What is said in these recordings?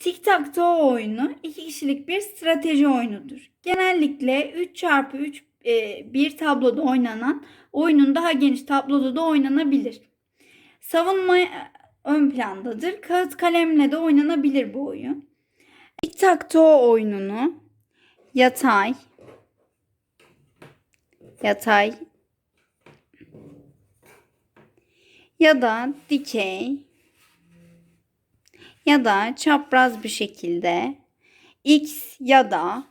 Tic Tac Toe oyunu iki kişilik bir strateji oyunudur. Genellikle 3 çarpı 3 e, bir tabloda oynanan oyunun daha geniş tabloda da oynanabilir. Savunma e, ön plandadır. Kağıt kalemle de oynanabilir bu oyun. Tic Tac Toe oyununu yatay, yatay ya da dikey ya da çapraz bir şekilde x ya da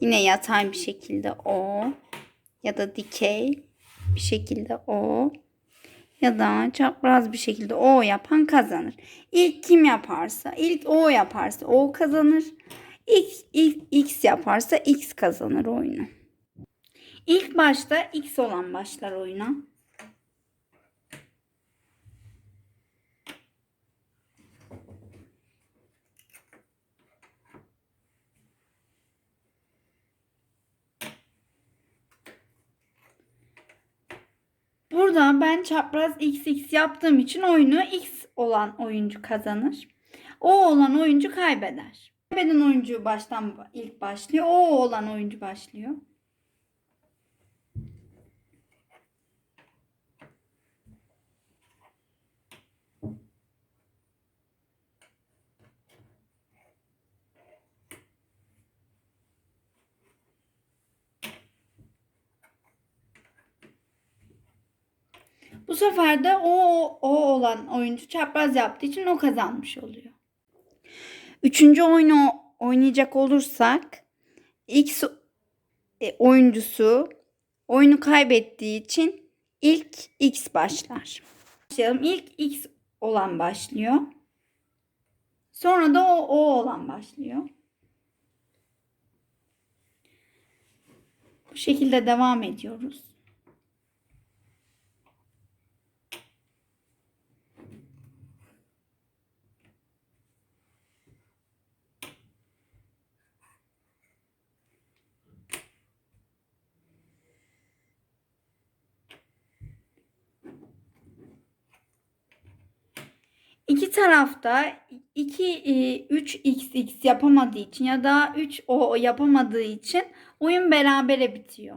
yine yatay bir şekilde o ya da dikey bir şekilde o ya da çapraz bir şekilde o yapan kazanır. İlk kim yaparsa, ilk o yaparsa o kazanır. İlk, ilk x yaparsa x kazanır oyunu. İlk başta x olan başlar oyuna. Burada ben çapraz xx yaptığım için oyunu x olan oyuncu kazanır. O olan oyuncu kaybeder. Kaybeden oyuncu baştan ilk başlıyor. O olan oyuncu başlıyor. Bu sefer de o, o olan oyuncu çapraz yaptığı için o kazanmış oluyor. Üçüncü oyunu oynayacak olursak X e, oyuncusu oyunu kaybettiği için ilk X başlar. Başlayalım. İlk X olan başlıyor. Sonra da o, o olan başlıyor. Bu şekilde devam ediyoruz. İki tarafta 2 3 xx yapamadığı için ya da 3 o yapamadığı için oyun berabere bitiyor.